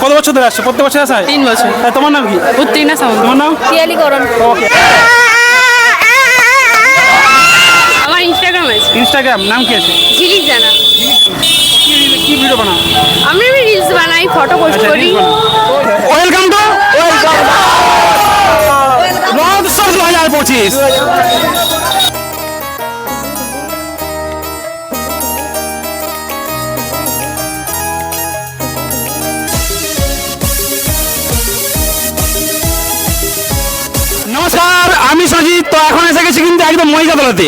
কত বছর ধরে আসছে? প্রত্যেক বছর আসা হয়? তিন বছর। হ্যাঁ, তোমার নাম কি? উত্তীর্ণা সামন্ত। তোমার নাম? পিয়ালিকরণ। আমার ইনস্টাগ্রাম আছে। ইনস্টাগ্রাম নাম কি আছে? ঝিলিক জানা। কি- কি ভিডিও বানাও? আমি আমি রিলস বানাই ফটো পোস্ট করি। ওয়েলকাম টু ওয়েলকাম রথোৎসব দু হাজার পঁচিশ। নমস্কার আমি সজিত তো এখন এসে গেছি কিন্তু একদম মহিষাদলাতে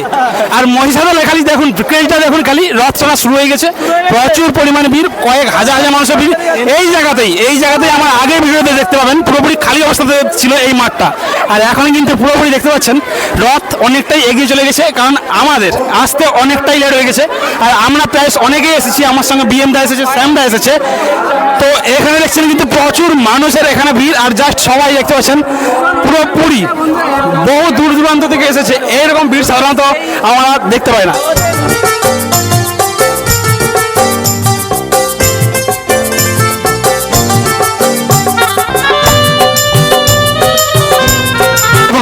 আর মহিষাদলে খালি দেখুন ক্রেজটা দেখুন খালি, রথ চলা শুরু হয়ে গেছে। প্রচুর পরিমাণে ভিড়, কয়েক হাজার হাজার মানুষের ভিড়। এই জায়গাতেই এই জায়গাতেই আমার আগে ভিডিওতে দেখতে পাবেন, পুরোপুরি খালি অবস্থাতে ছিল এই মাঠটা। আর এখন কিন্তু পুরোপুরি দেখতে পাচ্ছেন, রথ অনেকটাই এগিয়ে চলে গেছে, কারণ আমাদের আসতে অনেকটাই লেট হয়ে গেছে। আর আমরা প্রায় অনেকেই এসেছি, আমার সঙ্গে বিএমদা এসেছে স্যামদা এসেছে। তো এখানে দেখছেন কিন্তু প্রচুর মানুষের এখানে ভিড়, আর জাস্ট সবাই দেখতে পাচ্ছেন, পুরোপুরি বহু দূর দূরান্ত থেকে এসেছে। এইরকম ভিড় সাধারণত আমরা দেখতে পাই না।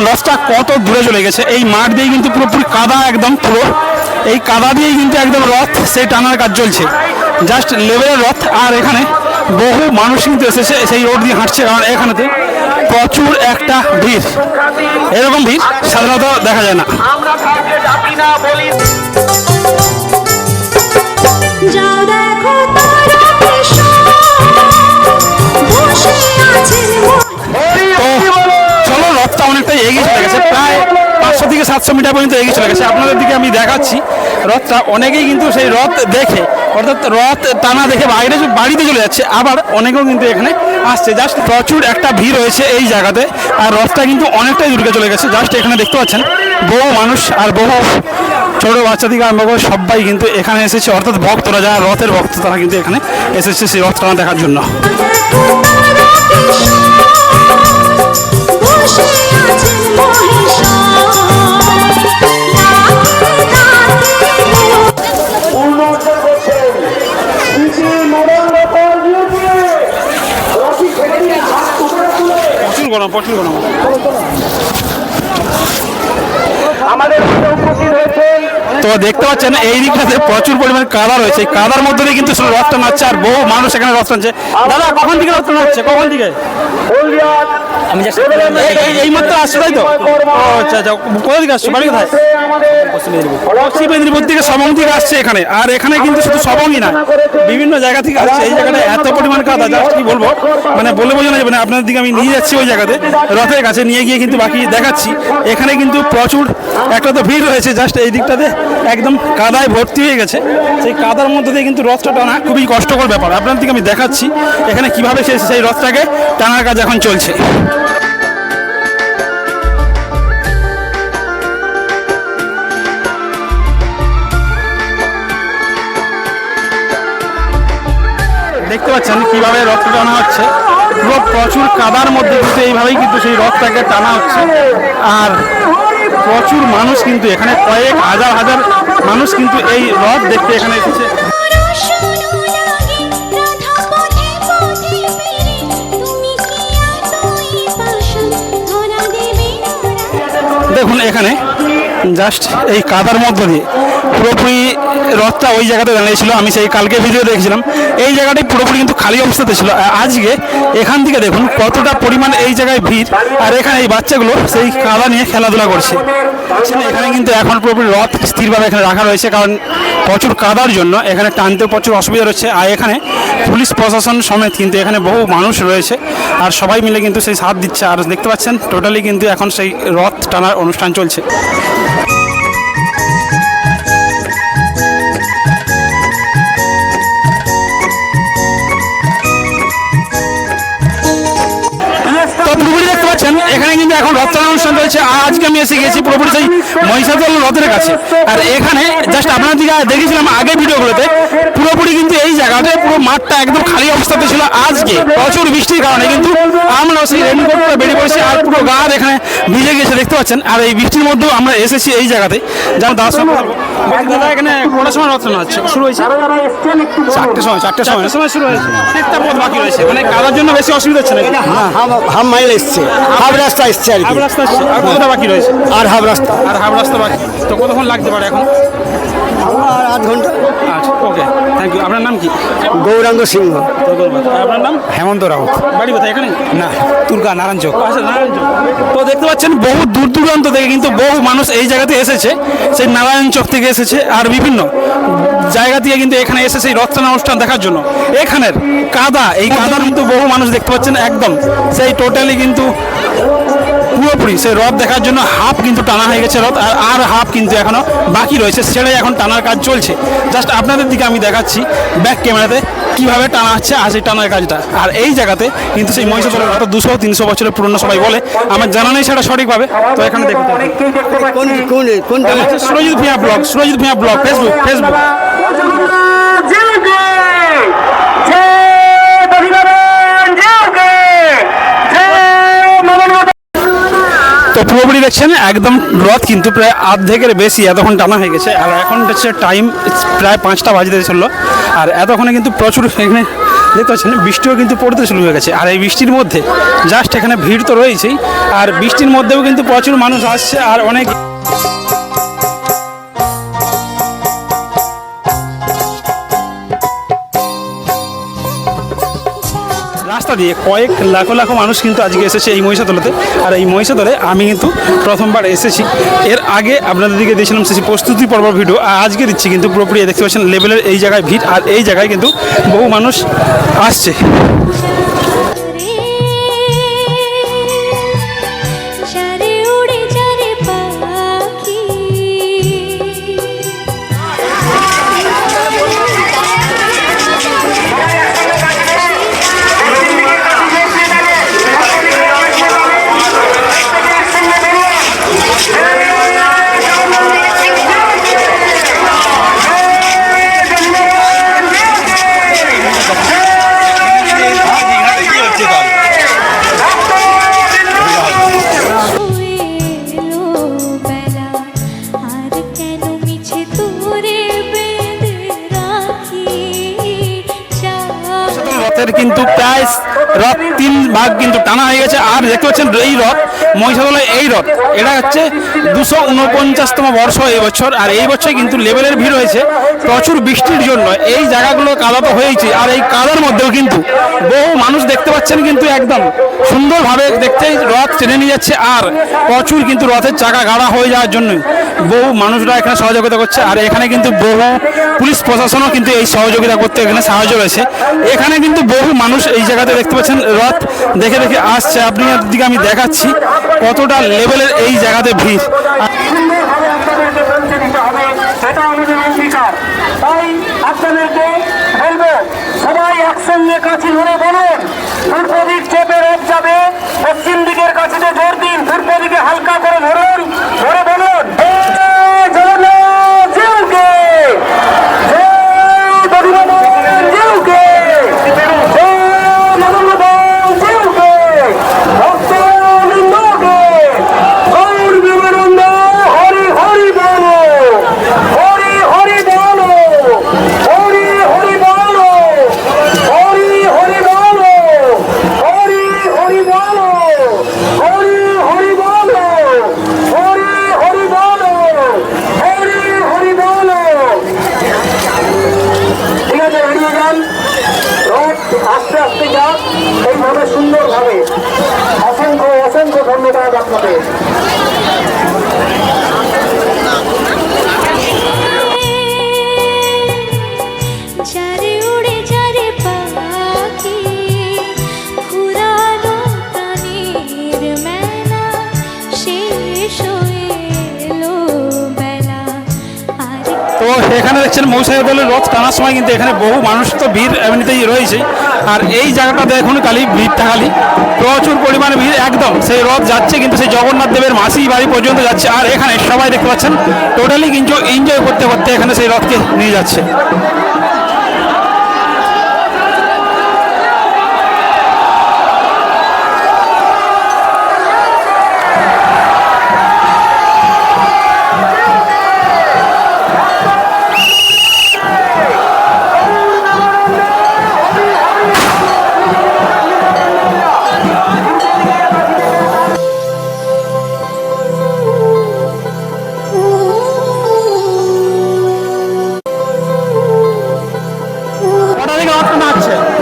রথটা কত দূরে চলে গেছে। এই মাঠ দিয়ে কিন্তু পুরোপুরি কাদা একদম পুরো। এই কাদা দিয়েই কিন্তু একদম রথ, সেই টানার কাজ চলছে। জাস্ট লেভেলের রথ। আর এখানে বহু মানুষ কিন্তু এসেছে, সেই রোড দিয়ে হাঁটছে। কারণ এখানেতে প্রচুর একটা ভিড়। এরকম ভিড় সাধারণত দেখা যায় না। যাও দেখো তারা ভীষণ বসে আছেন তো চলো রথটা অনেকটাই এগিয়ে চলে গেছে প্রায় পাঁচশো থেকে সাতশো মিটার পর্যন্ত এগিয়ে চলে গেছে। আপনাদের দিকে আমি দেখাচ্ছি রথটা অনেকেই কিন্তু সেই রথ দেখে অর্থাৎ রথ টানা দেখে বাইরে বাড়িতে চলে যাচ্ছে আবার অনেকেও কিন্তু এখানে আসছে। জাস্ট প্রচুর একটা ভিড় রয়েছে এই জায়গাতে। আর রথটা কিন্তু অনেকটাই দূরে চলে গেছে। জাস্ট এখানে দেখতে পাচ্ছেন, বহু মানুষ আর বহু ছোটো বাচ্চা থেকে আরম্ভ করে সবাই কিন্তু এখানে এসেছে। অর্থাৎ ভক্তরা, যারা রথের ভক্ত, তারা কিন্তু এখানে এসেছে সেই রথটা দেখার জন্য। গরম তো দেখতে পাচ্ছেন এই দিকটাতে প্রচুর পরিমাণে কাদা রয়েছে। এই কাদার মধ্যে দিয়ে কিন্তু শুধু রথটা নাচছে আর বহু মানুষ এখানে রথ টানছে দাদা কখন থেকে রথ নাচছে কখন থেকে? আমি এই মাত্র আসছো তাই তো? আচ্ছা আচ্ছা কোথা থেকে আসছো? বাড়ি কোথায়? পশ্চিম মেদিনীপুর। থেকে সবং থেকে আসছে এখানে। আর এখানে কিন্তু শুধু সবংই না বিভিন্ন জায়গা থেকে আসছে। এই জায়গাটা এত পরিমাণ কাদা যা কি বলব? মানে বলে বোঝানো যাবে না আপনাদের দিকে আমি নিয়ে যাচ্ছি ওই জায়গাতে। রথের কাছে নিয়ে গিয়ে কিন্তু বাকি দেখাচ্ছি। এখানে কিন্তু প্রচুর একটা তো ভিড় রয়েছে জাস্ট এই দিকটাতে। একদম কাদায় ভর্তি হয়ে গেছে। সেই কাদার মধ্যে দিয়ে কিন্তু রথটা টানা খুবই কষ্টকর ব্যাপার। আপনার দিকে আমি দেখাচ্ছি এখানে কীভাবে সেই রথটাকে টানার কাজ এখন চলছে। দেখতে পাচ্ছেন কীভাবে রথটা টানা হচ্ছে। পুরো প্রচুর কাদার মধ্যে কিন্তু এইভাবেই কিন্তু সেই রথটাকে টানা হচ্ছে। আর প্রচুর মানুষ কিন্তু এখানে, কয়েক হাজার হাজার মানুষ কিন্তু এই রথ দেখতে এখানে এসেছে। দেখুন এখানে জাস্ট এই কাদার মধ্য দিয়ে পুরোপুরি রথটা ওই জায়গাতে দাঁড়িয়েছিল, আমি সেই কালকে ভিডিও দেখেছিলাম। এই জায়গাটাই পুরোপুরি কিন্তু খালি অবস্থাতে ছিল। আজকে এখান থেকে দেখুন কতটা পরিমাণ এই জায়গায় ভিড়, আর এখানে এই বাচ্চাগুলো সেই কাদা নিয়ে খেলাধুলা করছে। এখানে কিন্তু এখন পুরোপুরি রথ স্থিরভাবে এখানে রাখা রয়েছে, কারণ প্রচুর কাদার জন্য এখানে টানতে প্রচুর অসুবিধা রয়েছে। আর এখানে পুলিশ প্রশাসন সমেত কিন্তু এখানে বহু মানুষ রয়েছে, আর সবাই মিলে কিন্তু সেই সাথ দিচ্ছে। আর দেখতে পাচ্ছেন, টোটালি কিন্তু এখন সেই রথ টানার অনুষ্ঠান চলছে। পাচ্ছেন এখানে কিন্তু এখন রথচালন অনুষ্ঠান রয়েছে আজকে আমি এসে গেছি পুরোপুরি সেই মহিষাদল রথের কাছে। আর এখানে জাস্ট আপনার দিকে দেখেছিলাম আগে ভিডিওগুলোতে, পুরোপুরি কিন্তু এই জায়গাতে পুরো মাঠটা একদম খালি অবস্থাতে ছিল। আজকে প্রচুর বৃষ্টির কারণে কিন্তু আমরা সেই রেনকোটটা বেরিয়ে পড়েছি আর পুরো গা এখানে ভিজে গেছে দেখতে পাচ্ছেন। আর এই বৃষ্টির মধ্যেও আমরা এসেছি এই জায়গাতে। যেমন দাদা দাদা এখানে কটার সময় রচনা হচ্ছে শুরু হয়েছে। চারটের সময় চারটের সময়। সময় শুরু হয়েছে। অনেকটা পথ বাকি রয়েছে। মানে কাদার জন্য বেশি অসুবিধা হচ্ছে নাকি? হাফ হাফ মাইল এসছে। হাফ রাস্তা এসছে আর হাফ রাস্তা আর কতটা বাকি রয়েছে? আর হাফ রাস্তা। আর হাফ রাস্তা বাকি। তো কতক্ষণ লাগতে পারে এখন? আধ ঘণ্টা। আচ্ছা ওকে। থ্যাংক ইউ আপনার নাম কি গৌরাঙ্গ সিংহ আপনার নাম হেমন্ত রাউত বাড়ি কোথায় এখানে না তুর্কা নারায়ণ চোখ আচ্ছা নারায়ণচক তো দেখতে পাচ্ছেন বহু দূর দূরান্ত থেকে কিন্তু বহু মানুষ এই জায়গাতে এসেছে। সেই নারায়ণ চক থেকে এসেছে আর বিভিন্ন জায়গা থেকে কিন্তু এখানে এসে সেই রথটানা অনুষ্ঠান দেখার জন্য। এখানের কাদা এই কাদার কিন্তু বহু মানুষ দেখতে পাচ্ছেন একদম। সেই টোটালি কিন্তু পুরোপুরি। সেই রথ দেখার জন্য হাফ কিন্তু টানা হয়ে গেছে রথ আর আর হাফ কিন্তু এখনও বাকি রয়েছে। সেটাই এখন টানার কাজ চলছে। জাস্ট আপনাদের দিকে আমি দেখাচ্ছি ব্যাক ক্যামেরাতে কীভাবে টানা হচ্ছে আর সেই টানার কাজটা। আর এই জায়গাতে কিন্তু সেই মহিষাদলের রথ দুশো তিনশো বছরের পুরনো সবাই বলে। আমার জানা নেই সেটা সঠিকভাবে তো এখানে দেখুন। আচ্ছা, Surajit Bhuiyan blog Surajit Bhuiyan blog Facebook Facebook পুরোপুরি দেখছেন একদম রথ কিন্তু প্রায় আর্ধেকের বেশি এতক্ষণ টানা হয়ে গেছে। আর এখন হচ্ছে টাইম প্রায় পাঁচটা বাজতে চলল। আর এতক্ষণে কিন্তু প্রচুর এখানে দেখতে পাচ্ছেন, বৃষ্টিও কিন্তু পড়তে শুরু হয়ে গেছে। আর এই বৃষ্টির মধ্যে জাস্ট এখানে ভিড় তো রয়েছেই। আর বৃষ্টির মধ্যেও কিন্তু প্রচুর মানুষ আসছে। আর অনেক রাস্তা দিয়ে কয়েক লাখো লাখো মানুষ কিন্তু আজকে এসেছে এই মহিষাদলেতে। আর এই মহিষাদলে আমি কিন্তু প্রথমবার এসেছি। এর আগে আপনাদেরকে দিয়েছিলাম সেই প্রস্তুতি পর্ব ভিডিও, আর আজকে দিচ্ছি কিন্তু পুরোপুরি দেখতে পাচ্ছেন লেভেলের এই জায়গায় ভিড়, আর এই জায়গায় কিন্তু বহু মানুষ আসছে। ভাগ কিন্তু টানা হয়ে গেছে। আর দেখতে পাচ্ছেন এই রথ, মহিষাদলের এই রথ, এটা হচ্ছে দুশো উনপঞ্চাশতম বর্ষ এই বছর আর এই বছর কিন্তু লেভেলের ভিড় হয়েছে, প্রচুর বৃষ্টির জন্য। এই জায়গাগুলো কাদা তো হয়েছে আর এই কাদার মধ্যেও কিন্তু বহু মানুষ দেখতে পাচ্ছেন কিন্তু একদম সুন্দরভাবে দেখতেই রথ টেনে নিয়ে যাচ্ছে। আর প্রচুর কিন্তু রথের চাকা গাড়া হয়ে যাওয়ার জন্য বহু মানুষরা এখানে সহযোগিতা করছে, আর এখানে কিন্তু বহু পুলিশ প্রশাসনও কিন্তু এই সহযোগিতা করতে এখানে সাহায্য রয়েছে। এখানে কিন্তু বহু মানুষ এই জায়গাতে দেখতে পাচ্ছেন, রথ দেখে দেখে আসছে। আপনার দিকে আমি দেখাচ্ছি কতটা লেভেলের এই জায়গাতে ভিড়। সবাই একসঙ্গে কাছে ধরে সুন্দরভাবে অসংখ্য অসংখ্য ধন্যবাদ আপনাদের। এখানে দেখছেন মৌসাই দলের রথ টানার সময় কিন্তু এখানে বহু মানুষ তো ভিড় এমনিতেই রয়েছে। আর এই জায়গাটা দেখুন খালি ভিড় থাকালি প্রচুর পরিমাণে ভিড়, একদম। সেই রথ যাচ্ছে কিন্তু সেই জগন্নাথ দেবের মাসি বাড়ি পর্যন্ত যাচ্ছে। আর এখানে সবাই দেখতে পাচ্ছেন টোটালি কিন্তু এনজয় করতে করতে এখানে সেই রথকে নিয়ে যাচ্ছে।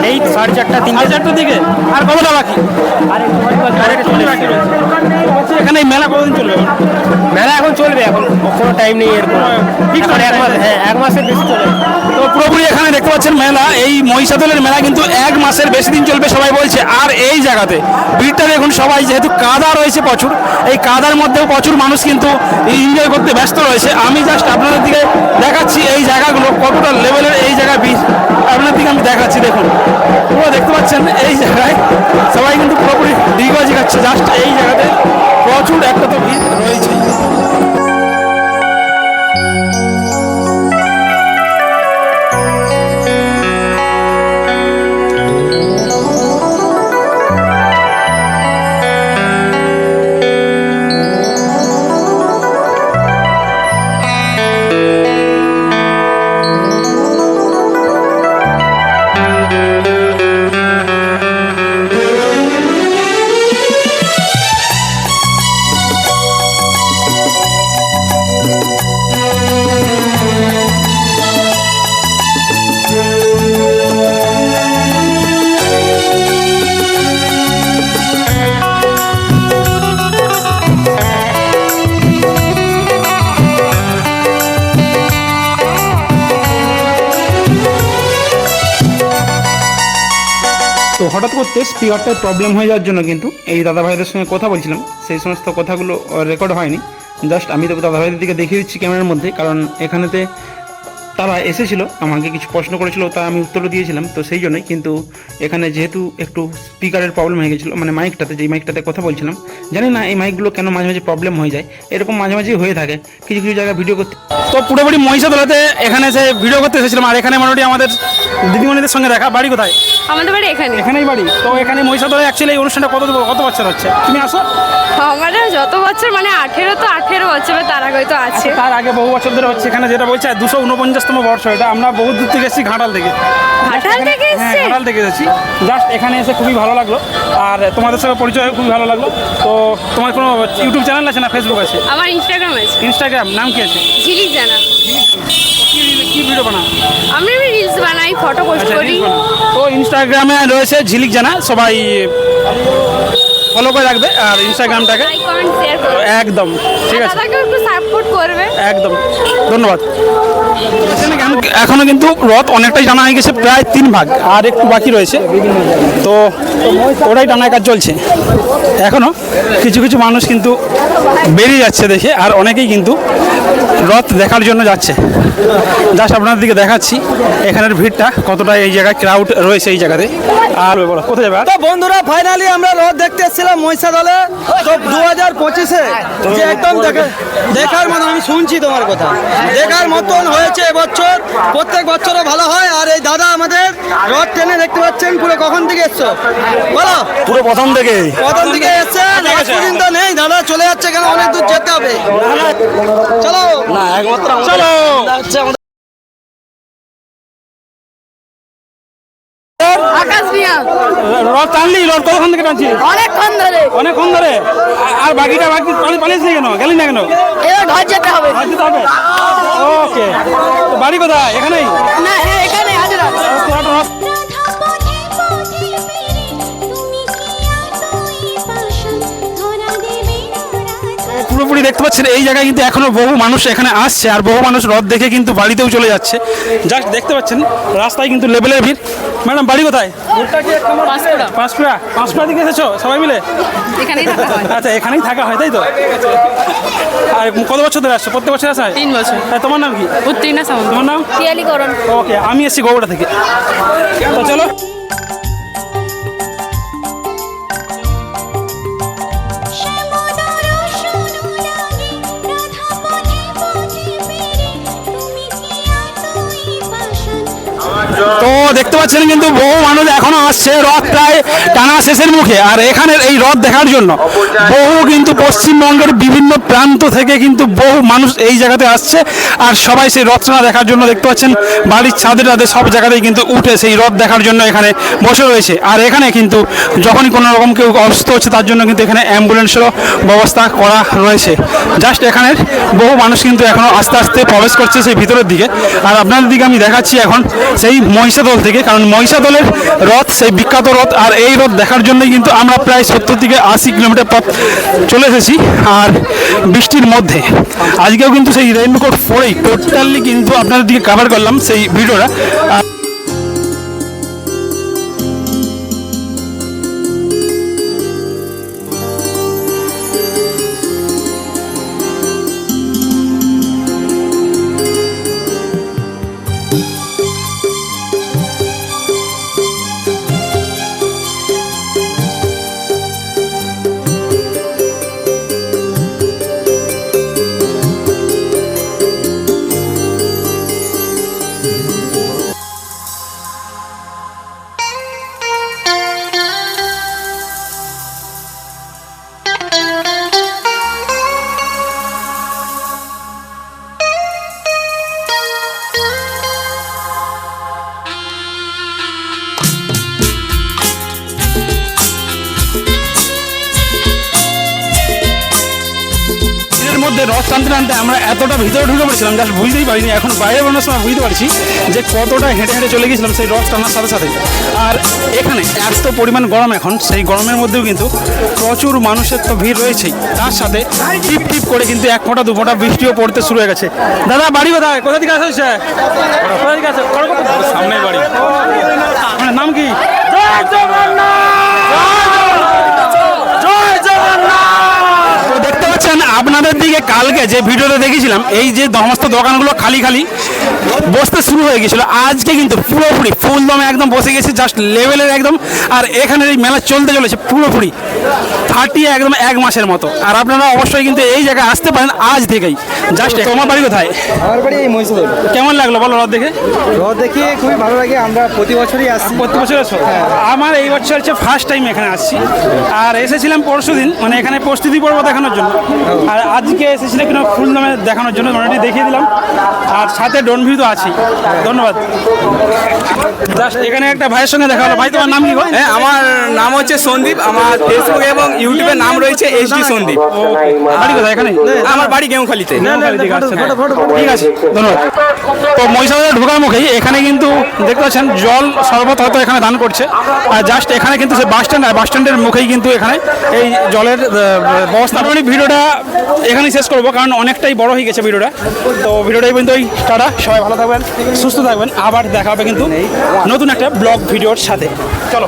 এই সাড়ে চারটা তিন চারটার দিকে। আর কতটা বাকি? এখানে মেলা কতদিন চলবে? মেলা এখন চলবে এখন কোনো টাইম নেই এরকম। ঠিক এখন এক মাস হ্যাঁ এক মাসের বেশি চলে। তো পুরোপুরি এখানে দেখতে পাচ্ছেন মেলা এই মহিষাদলের মেলা কিন্তু এক মাসের বেশি দিন চলবে সবাই বলছে। আর এই জায়গাতে ভিড়টা দেখুন সবাই যেহেতু কাদা রয়েছে প্রচুর এই কাদার মধ্যেও প্রচুর মানুষ কিন্তু এনজয় করতে ব্যস্ত রয়েছে। আমি জাস্ট আপনাদের দিকে দেখাচ্ছি এই জায়গাগুলো কতটা লেভেলের এই জায়গায় ভিড় আপনার দিকে আমি দেখাচ্ছি দেখুন। পাচ্ছেন এই জায়গায়। সবাই কিন্তু পুরোপুরি ডিগবাজি খাচ্ছে। জাস্ট এই জায়গাতে প্রচুর একটা করতে স্পিকারটার প্রবলেম হয়ে যাওয়ার জন্য কিন্তু এই দাদা ভাইদের সঙ্গে কথা বলছিলাম। সেই সমস্ত কথাগুলো রেকর্ড হয়নি। জাস্ট আমি তো দাদা ভাইদের দিকে দেখিয়ে দিচ্ছি ক্যামেরার মধ্যে, কারণ এখানেতে তারা এসেছিল আমাকে কিছু প্রশ্ন করেছিল তা আমি উত্তরও দিয়েছিলাম তো সেই জন্যই। কিন্তু এখানে যেহেতু একটু স্পিকারের প্রবলেম হয়ে গেছিল মানে মাইকটাতে যেই মাইকটাতে কথা বলছিলাম জানি না এই মাইকগুলো কেন মাঝে মাঝে প্রবলেম হয়ে যায় এরকম মাঝে মাঝেই হয়ে থাকে। কিছু কিছু জায়গায় ভিডিও করতে তো পুরোপুরি মহিষাদলাতে এখানে এসে ভিডিও করতে এসেছিলাম আর এখানে মোটামুটি আমাদের দিদিমণিদের সঙ্গে দেখা। বাড়ি কোথায়? আমাদের বাড়ি এখানে। এখানেই বাড়ি। তো এখানে মহিষাদলে অ্যাকচুয়ালি এই অনুষ্ঠানটা কত কত বছর হচ্ছে? তুমি আসো। আমাদের যত বছর মানে আঠেরো তো আঠেরো বছর তার আগে তো আছে। তার আগে বহু বছর ধরে হচ্ছে। এখানে যেটা বলছে দুশো উনপঞ্চাশতম বর্ষ এটা। আমরা বহু দূর থেকে এসেছি ঘাটাল থেকে। ঘাটাল থেকে হ্যাঁ ঘাটাল থেকে এসেছি। জাস্ট এখানে এসে খুবই ভালো লাগল। আর তোমাদের সঙ্গে পরিচয় খুবই ভালো লাগল। তো তোমার কোনো ইউটিউব চ্যানেল আছে না ফেসবুক আছে? আমার ইনস্টাগ্রাম আছে। ইনস্টাগ্রাম নাম কি আছে? ঝিলিক জানা। কি ভিডিও বানাও? আমি রিলস বানাই ফটো পোস্ট আচ্ছা, করি। তো ইনস্টাগ্রামে রয়েছে ঝিলিক জানা সবাই ফলো করে রাখবে আর ইনস্টাগ্রামটাকে একদম ঠিক আছে। একদম ধন্যবাদ। এখনও এখনও কিন্তু রথ অনেকটাই টানা হয়ে গেছে প্রায় তিন ভাগ আর একটু বাকি রয়েছে। তো ওটাই টানায় কাজ চলছে। এখনও কিছু কিছু মানুষ কিন্তু বেরিয়ে যাচ্ছে দেখে আর অনেকেই কিন্তু রথ দেখার জন্য যাচ্ছে। জাস্ট আপনার দিকে দেখাচ্ছি এখানের ভিড়টা কতটা এই জায়গায় ক্রাউড রয়েছে এই জায়গাতে। আর বলো কোথায় যাবে তো বন্ধুরা ফাইনালি আমরা রথ দেখতে এসেছিলাম মহিষা দলে তো দু হাজার পঁচিশে। যে একদম দেখার মতন আমি শুনছি তোমার কথা। দেখার মতন হয়েছে এবছর প্রত্যেক বছরও ভালো হয়। আর এই দাদা আমাদের রথ টেনে দেখতে পাচ্ছেন পুরো কখন থেকে এসছো? বলো। পুরো প্রথম থেকে। প্রথম দিকে এসছে লাস্ট পর্যন্ত নেই দাদা চলে যাচ্ছে কেন? অনেক দূর যেতে হবে। চলো চলো। আকাশ মিয়া। রথ টানলি রথ কতক্ষণ থেকে টানছিস? অনেকক্ষণ ধরে। অনেকক্ষণ ধরে? আর বাকিটা বাকি পালিয়ে পালিয়েছিস কেন? গেলি না কেন? এবার ঘর যেতে হবে। আর যেতে হবে? ওকে। বাড়ি কোথায়? এখানেই? না হ্যাঁ এখানে আছে পুরোপুরি দেখতে পাচ্ছেন এই জায়গায় কিন্তু এখনও বহু মানুষ এখানে আসছে আর বহু মানুষ রথ দেখে কিন্তু বাড়িতেও চলে যাচ্ছে। জাস্ট দেখতে পাচ্ছেন রাস্তায় কিন্তু লেভেলের ভিড়। ম্যাডাম বাড়ি কোথায়? পাঁশকুড়া। পাঁশকুড়া। দিকে এসেছ? সবাই মিলে? আচ্ছা এখানেই থাকা হয় তাই তো? আর কত বছর ধরে আসছো? প্রত্যেক বছর আসা হয়? তিন বছর। তোমার নাম কি? উত্তীর্ণা সামন্ত। তোমার নাম? ওকে আমি এসেছি গোবরা থেকে। তো চলো। তো দেখতে পাচ্ছেন কিন্তু বহু মানুষ এখনও আসছে। রথ প্রায় টানা শেষের মুখে। আর এখানের এই রথ দেখার জন্য বহু কিন্তু পশ্চিমবঙ্গের বিভিন্ন প্রান্ত থেকে কিন্তু বহু মানুষ এই জায়গাতে আসছে। আর সবাই সেই রথ টানা দেখার জন্য দেখতে পাচ্ছেন, বাড়ির ছাদে টাদে সব জায়গাতেই কিন্তু উঠে সেই রথ দেখার জন্য এখানে বসে রয়েছে। আর এখানে কিন্তু যখনই কোনো রকম কেউ অসুস্থ হচ্ছে, তার জন্য কিন্তু এখানে অ্যাম্বুলেন্সেরও ব্যবস্থা করা রয়েছে। জাস্ট এখানের বহু মানুষ কিন্তু এখনও আস্তে আস্তে প্রবেশ করছে সেই ভিতরের দিকে। আর আপনাদের দিকে আমি দেখাচ্ছি এখন, সেই মহিষাদল থেকে, কারণ মহিষাদলের রথ, সেই বিখ্যাত রথ, আর এই রথ দেখার জন্যই কিন্তু আমরা প্রায় সত্তর থেকে আশি কিলোমিটার পথ চলে এসেছি, আর বৃষ্টির মধ্যে। আজকেও কিন্তু সেই রেইনকোট পরেই টোটালি কিন্তু আপনাদের দিকে কাভার করলাম সেই ভিডিওটা। মধ্যে রথ টানতে টানতে আমরা এতটা ভিতরে ঢুকে পড়েছিলাম জাস্ট বুঝতেই পারিনি এখন বাইরে বেরোনোর সময় বুঝতে পারছি যে কতটা হেঁটে হেঁটে চলে গেছিলাম সেই রথ টানার সাথে সাথে। আর এখানে এত পরিমাণ গরম এখন সেই গরমের মধ্যেও কিন্তু প্রচুর মানুষের তো ভিড় রয়েছেই। তার সাথে টিপ টিপ করে কিন্তু এক ফোঁটা দু ফোঁটা বৃষ্টিও পড়তে শুরু হয়ে গেছে। দাদা বাড়ি কোথায়? কোথা থেকে আসা হচ্ছে কোথা থেকে আসা? সামনে বাড়ি। আপনার নাম কি তো দেখতে পাচ্ছেন আপনাদের দিকে কালকে যে ভিডিওতে দেখেছিলাম এই যে সমস্ত দোকানগুলো খালি খালি বসতে শুরু হয়ে গেছিল। আজকে কিন্তু পুরোপুরি ফুল দমে একদম বসে গেছে জাস্ট লেভেলের একদম। আর এখানের এই মেলা চলতে চলেছে পুরোপুরি। থার্টি একদম এক মাসের মতো। আর আপনারা অবশ্যই কিন্তু এই জায়গায় আসতে পারেন আজ থেকেই। জাস্ট তোমার বাড়ি কোথায়? আমার বাড়ি এই মহিষাদল কেমন লাগল বলো রথ দেখে? রথ দেখে খুবই ভালো লাগে আমরা প্রতি বছরই আসছি। প্রতি বছর আসো? আমার এই বছর হচ্ছে ফার্স্ট টাইম এখানে আসছি। আর এসেছিলাম পরশু দিন মানে এখানে প্রস্তুতি পর্ব দেখানোর জন্য। আর আজকে এসেছিলাম কিনা ফুল নামে দেখানোর জন্য মোটামুটি দেখিয়ে দিলাম। আর সাথে ডন ভিউ তো আছি ধন্যবাদ। জাস্ট এখানে একটা ভাইয়ের সঙ্গে দেখা হলো। ভাই তোমার নাম কি গো? হ্যাঁ আমার নাম হচ্ছে সন্দীপ। আমার ফেসবুক এবং ইউটিউবে নাম রয়েছে এইচডি সন্দীপ। বাড়ি কোথায় এখানে? আমার বাড়ি থেকে ঠিক আছে ধন্যবাদ। তো মহিষাদলে ঢোকার মুখেই এখানে কিন্তু দেখতে পাচ্ছেন জল শরবত হয়তো এখানে দান করছে। আর জাস্ট এখানে কিন্তু সে বাস স্ট্যান্ড আর বাস স্ট্যান্ডের মুখেই কিন্তু এখানে এই জলের ব্যবস্থা ভিডিওটা এখানেই শেষ করব, কারণ অনেকটাই বড় হয়ে গেছে ভিডিওটা। তো ভিডিওটাই কিন্তু ওই টাটা, সবাই ভালো থাকবেন, সুস্থ থাকবেন, আবার দেখা হবে কিন্তু নতুন একটা ব্লগ ভিডিওর সাথে। চলো।